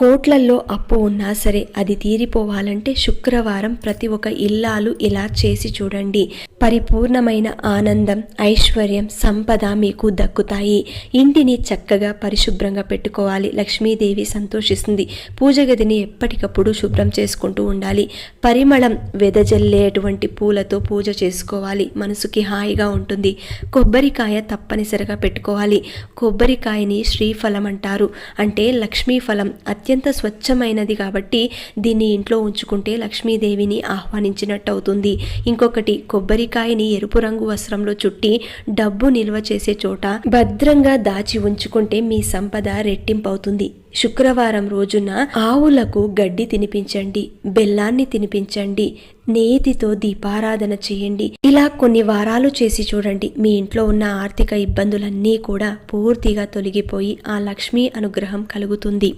కోట్లల్లో అప్పు ఉన్నా సరే అది తీరిపోవాలంటే శుక్రవారం ప్రతి ఒక్క ఇల్లాలు ఇలా చేసి చూడండి. పరిపూర్ణమైన ఆనందం ఐశ్వర్యం సంపద మీకు దక్కుతాయి. ఇంటిని చక్కగా పరిశుభ్రంగా పెట్టుకోవాలి. లక్ష్మీదేవి సంతోషిస్తుంది. పూజ గదిని ఎప్పటికప్పుడు శుభ్రం చేసుకుంటూ ఉండాలి. పరిమళం వెదజల్లేటువంటి పూలతో పూజ చేసుకోవాలి. మనసుకి హాయిగా ఉంటుంది. కొబ్బరికాయ తప్పనిసరిగా పెట్టుకోవాలి. కొబ్బరికాయని శ్రీఫలం అంటారు. అంటే లక్ష్మీ ఫలం. అత్యంత స్వచ్ఛమైనది కాబట్టి దీన్ని ఇంట్లో ఉంచుకుంటే లక్ష్మీదేవిని ఆహ్వానించినట్టు అవుతుంది ఇంకొకటి కొబ్బరి మామిడికాయని ఎరుపు రంగు వస్త్రంలో చుట్టి డబ్బు నిల్వ చేసే చోట భద్రంగా దాచి ఉంచుకుంటే మీ సంపద రెట్టింపవుతుంది. శుక్రవారం రోజున ఆవులకు గడ్డి తినిపించండి బెల్లాన్ని తినిపించండి నేతితో దీపారాధన చేయండి. ఇలా కొన్ని వారాలు చేసి చూడండి. మీ ఇంట్లో ఉన్న ఆర్థిక ఇబ్బందులన్నీ కూడా పూర్తిగా తొలగిపోయి ఆ లక్ష్మీ అనుగ్రహం కలుగుతుంది.